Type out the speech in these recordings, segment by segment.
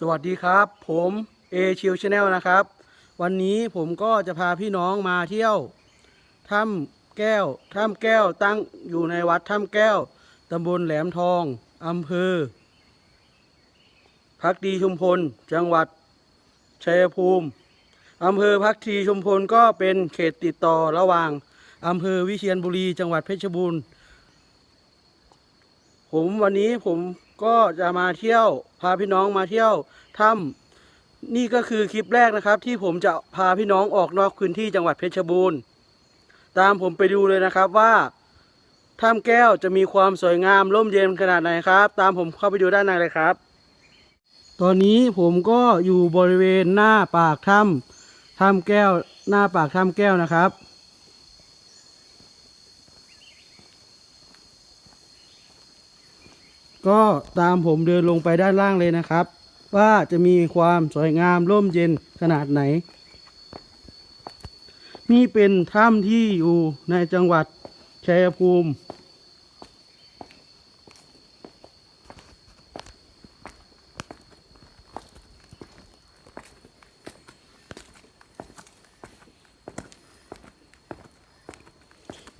สวัสดีครับ ผมเอชิวชาแนลนะครับ วันนี้ผมก็จะพาพี่น้องมาเที่ยวถ้ำแก้วถ้ำแก้วตั้งอยู่ในวัดถ้ำแก้วตำบลแหลมทองอำเภอพักดีชุมพล จังหวัดชัยภูมิอำเภอพักดีชุมพลก็เป็นเขตติดต่อระหว่างอำเภอวิเชียรบุรี จังหวัดเพชรบูรณ์ผมวันนี้ผม ก็จะมาเที่ยวพาพี่น้องมาเที่ยวถ้ำนี่ก็คือคลิปแรกนะครับ ที่ผมจะพาพี่น้องออกนอกพื้นที่จังหวัดเพชรบูรณ์ ตามผมไปดูเลยนะครับว่าถ้ำแก้วจะมีความสวยงามร่มเย็นขนาดไหนครับ ตามผมเข้าไปดูด้านในเลยครับ ตอนนี้ผมก็อยู่บริเวณหน้าปากถ้ำถ้ำแก้วหน้าปากถ้ำแก้วนะครับ ก็ตามผมเดินลงไปด้านล่างเลยนะครับ ว่าจะมีความสวยงามร่มเย็นขนาดไหน นี่เป็นถ้ำที่อยู่ในจังหวัดชัยภูมิ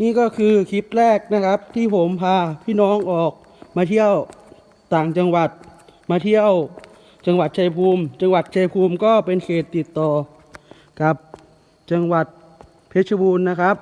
นี่ก็คือคลิปแรกนะครับที่ผมพาพี่น้องออก มาเที่ยวต่างจังหวัด มาเที่ยวจังหวัดชัยภูมิ จังหวัดชัยภูมิก็เป็นเขตติดต่อกับจังหวัดเพชรบูรณ์นะครับ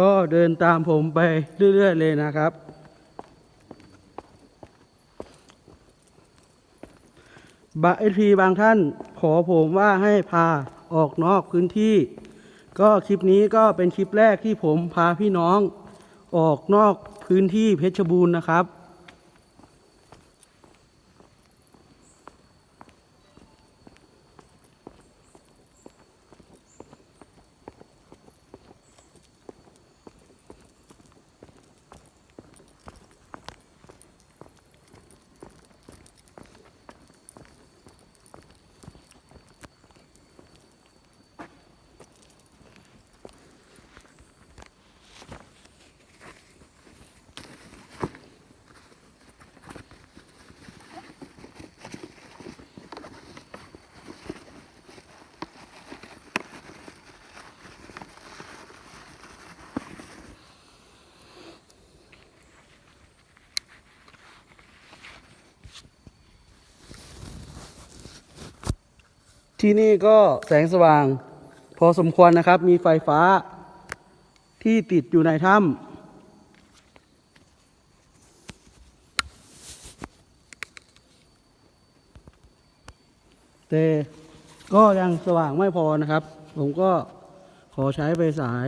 ก็เดินตามผมไปเรื่อย ๆ เลยนะครับ บางทีบางท่านขอผมว่าให้พาออกนอกพื้นที่ ก็คลิปนี้ก็เป็นคลิปแรกที่ผมพาพี่น้องออกนอกพื้นที่เพชรบูรณ์นะครับ ที่นี่ก็แสงสว่างพอสมควรนะครับ มีไฟฟ้าที่ติดอยู่ในถ้ำแต่ก็ยังสว่างไม่พอนะครับ ผมก็ขอใช้ไฟฉาย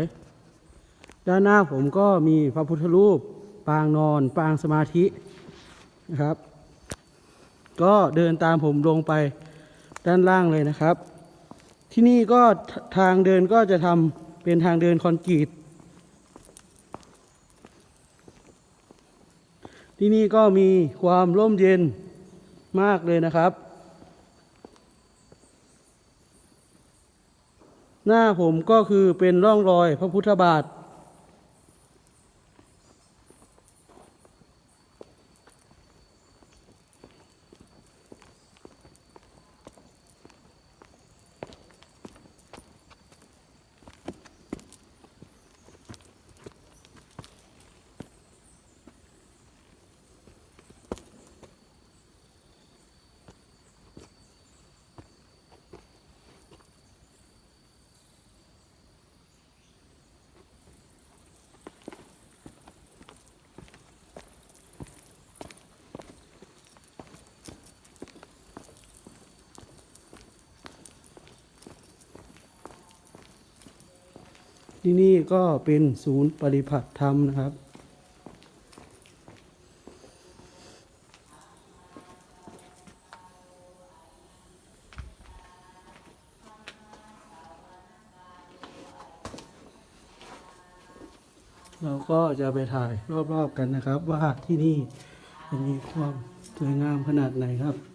ด้านหน้าผมก็มีพระพุทธรูป ปางนอนปางสมาธินะครับ ก็เดินตามผมลงไป ด้านล่างเลยนะครับ ที่นี่ก็ทางเดินก็จะทำเป็นทางเดินคอนกรีต ที่นี่ก็มีความร่มเย็นมากเลยนะครับ หน้าผมก็คือเป็นร่องรอยพระพุทธบาท ที่นี่ก็เป็นศูนย์ปฏิบัติธรรมนะครับเราก็จะไปถ่ายรอบๆกันนะครับ ว่าที่นี่จะมีความสวยงามขนาดไหนครับ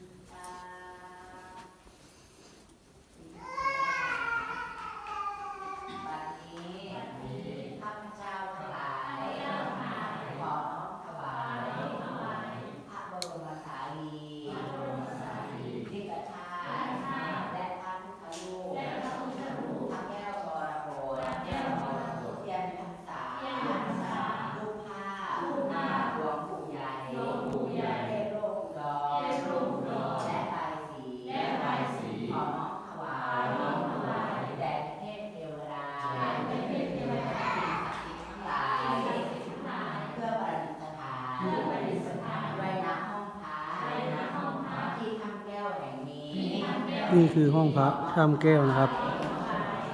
นี่คือห้องพระถ้ำแก้วนะครับ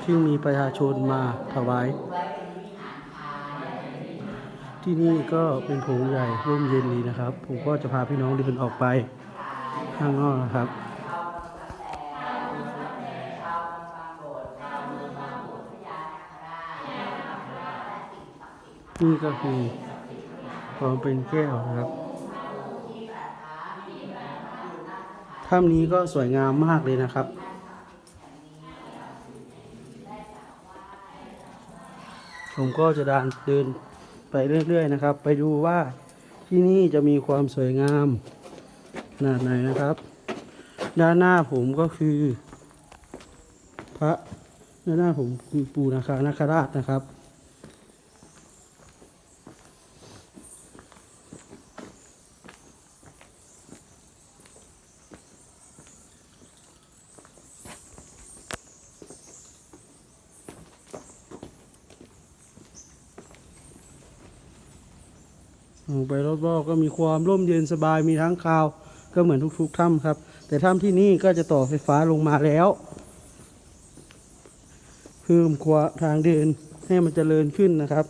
ที่มีประชาชนมาถวาย ที่นี่ก็เป็นโถงใหญ่ร่มเย็นดีนะครับ ผมก็จะพาพี่น้องเดินออกไปข้างนอกนะครับนี่ก็คือความเป็นแก้วนะครับ ถ้ำนี้ก็สวยงามมากเลยนะครับ ผมก็จะเดินเดินไปเรื่อยๆนะครับ ไปดูว่าที่นี่จะมีความสวยงามขนาดไหนนะครับ ด้านหน้าผมก็คือ พระด้านหน้าผมคือปู่นาคานาคราชนะครับ ออ ก็มีความร่มเย็นสบายมีทั้งคาว ก็เหมือนทุกๆถ้ำครับ แต่ถ้ำที่นี่ก็จะต่อไฟฟ้าลงมาแล้วเพิ่มควาทางเดินให้มันเจริญขึ้นนะครับ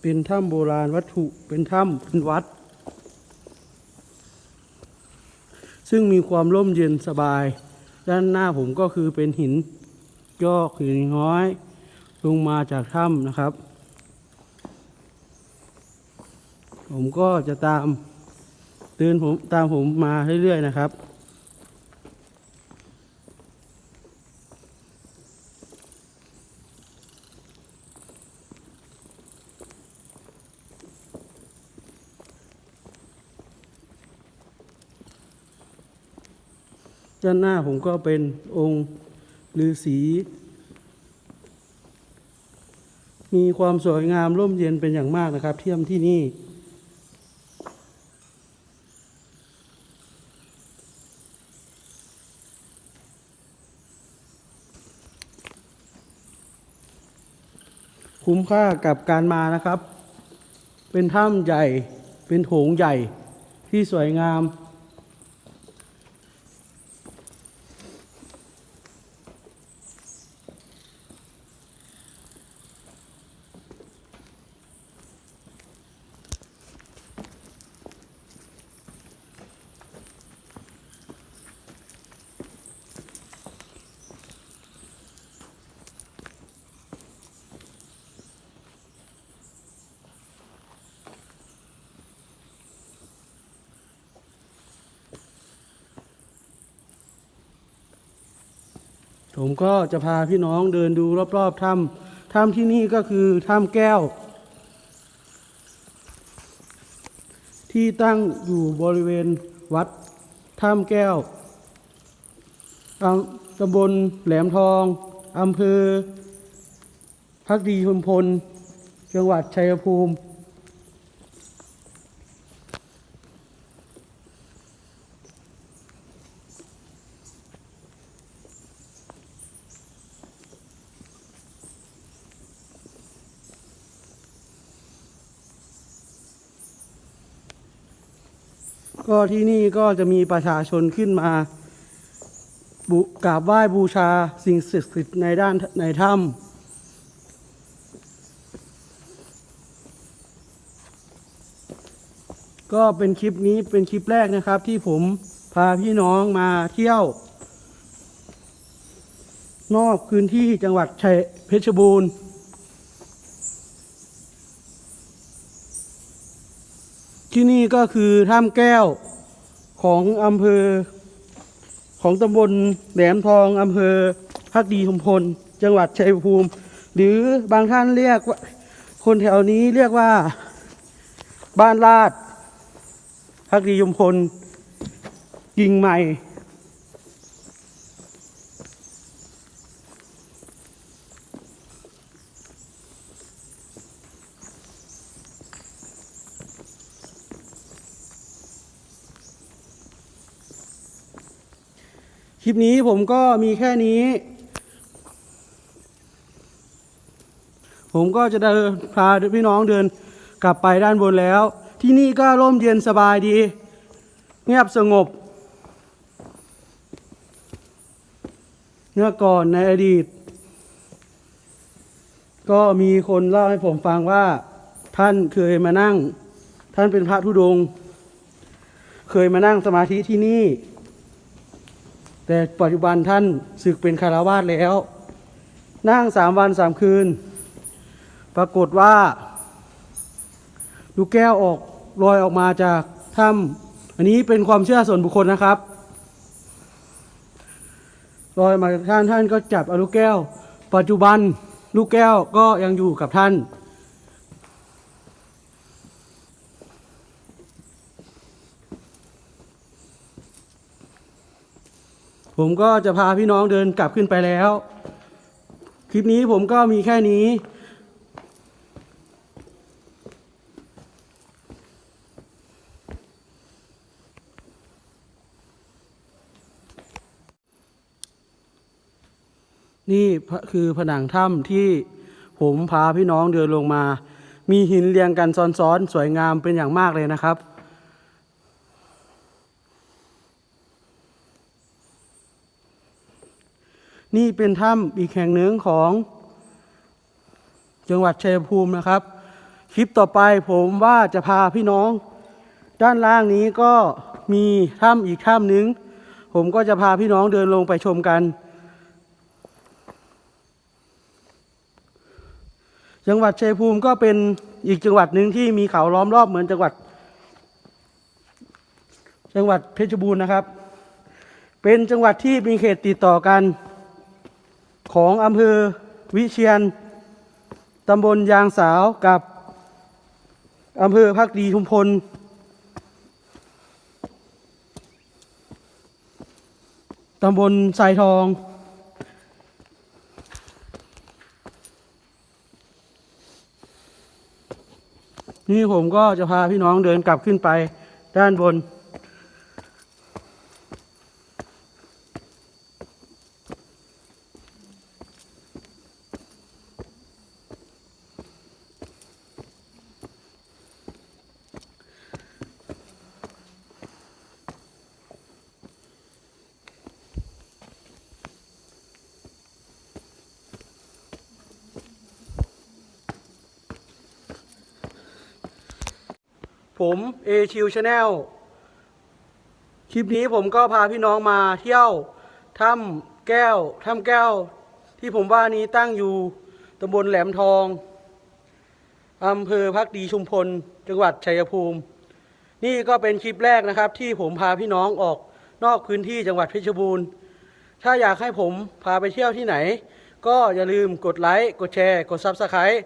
เป็นถ้ำโบราณวัตถุเป็นถ้ำเป็นวัด ซึ่งมีความร่มเย็นสบาย ด้านหน้าผมก็คือเป็นหินยอกหินน้อย ลงมาจากถ้ำนะครับ ผมก็จะตามเดินผมตามผมมาเรื่อยๆนะครับ ด้านหน้าผมก็เป็นองค์ฤาษีมีความสวยงามร่มเย็นเป็นอย่างมากนะครับ เที่ยมที่นี่ คุ้มค่ากับการมานะครับ เป็นถ้ำใหญ่ เป็นโถงใหญ่ที่สวยงาม ผมก็จะพาพี่น้องเดินดูรอบๆถ้ำถ้ำที่นี่ก็คือถ้ำแก้ว ที่ตั้งอยู่บริเวณวัดถ้ำแก้วอำตำบลแหลมทองอำเภอพักดีชุมพล จังหวัดชัยภูมิ ก็ที่นี่ก็จะมีประชาชนขึ้นมาบุกราบไหว้บูชาสิ่งศักดิ์สิทธิ์ในด้านในถ้ำก็เป็นคลิปนี้เป็นคลิปแรกนะครับ ที่ผมพาพี่น้องมาเที่ยว นอกพื้นที่จังหวัดชัยเพชรบูรณ์ ที่นี่ ก็คือถ้ำแก้วของอำเภอ ของตำบลแหลมทองอำเภอพักดีชุมพล จังหวัดชัยภูมิ หรือบางท่านเรียกว่าคนแถวนี้เรียกว่าบ้านลาดพักดีชุมพลกิ่งใหม่ ลิปนี้ผมก็มีแค่นี้ ผมก็จะเดินพาพี่น้องเดินกลับไปด้านบนแล้ว ที่นี่ก็ร่มเย็นสบายดี เงียบสงบ เมื่อก่อนในอดีต ก็มีคนเล่าให้ผมฟังว่าท่านเคยมานั่ง ท่านเป็นพระธุดง เคยมานั่งสมาธิที่นี่ แต่ปัจจุบันท่านศึกเป็นคารวาสแล้ว นั่งสามวันสามคืน ปรากฏว่า ลูกแก้วออกลอยออกมาจากถ้ำอันนี้เป็นความเชื่อส่วนบุคคลนะครับลอยมาจากท่านท่านก็จับเอาลูกแก้ว ปัจจุบันลูกแก้วก็ยังอยู่กับท่าน ผมก็จะพาพี่น้องเดินกลับขึ้นไปแล้ว คลิปนี้ผมก็มีแค่นี้ นี่คือผนังถ้ำที่ผมพาพี่น้องเดินลงมา มีหินเรียงกันซ้อนๆ สวยงามเป็นอย่างมากเลยนะครับ นี่เป็นถ้ำอีกแห่งหนึ่งของจังหวัดชัยภูมินะครับ คลิปต่อไปผมว่าจะพาพี่น้อง ด้านล่างนี้ก็มีถ้ำอีกถ้ำหนึ่งผมก็จะพาพี่น้องเดินลงไปชมกัน จังหวัดชัยภูมิก็เป็นอีกจังหวัดหนึ่งที่มีเขาล้อมรอบเหมือนจังหวัด จังหวัดเพชรบูรณ์นะครับ เป็นจังหวัดที่มีเขตติดต่อกัน ของอำเภอวิเชียนตำบลยางสาวกับอำเภอพักดีชุมพล ตำบลทรายทอง นี่ผมก็จะพาพี่น้องเดินกลับขึ้นไปด้านบน ผมเอชิวชาแนลคลิปนี้ผมก็พาพี่น้องมาเที่ยวถ้ำแก้วถ้ำแก้ว ที่ผมว่านี้ตั้งอยู่ตำบลแหลมทองอำเภอพักดีชุมพล จังหวัดชัยภูมิ นี่ก็เป็นคลิปแรกนะครับ ที่ผมพาพี่น้องออกนอกพื้นที่จังหวัดเพชรบูรณ์ ถ้าอยากให้ผมพาไปเที่ยวที่ไหน ก็อย่าลืมกดไลค์กดแชร์ กดซับสไครต์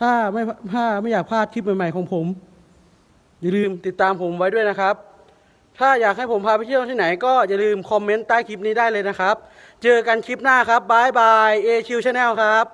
ถ้าไม่ถ้าไม่อยากพลาดคลิปใหม่ๆของผม อย่าลืมติดตามผมไว้ด้วยนะครับ ถ้าอยากให้ผมพาไปเที่ยวที่ไหนก็อย่าลืมคอมเมนต์ใต้คลิปนี้ได้เลยนะครับ เจอกันคลิปหน้าครับบายบายเอชิวชาแนลครับ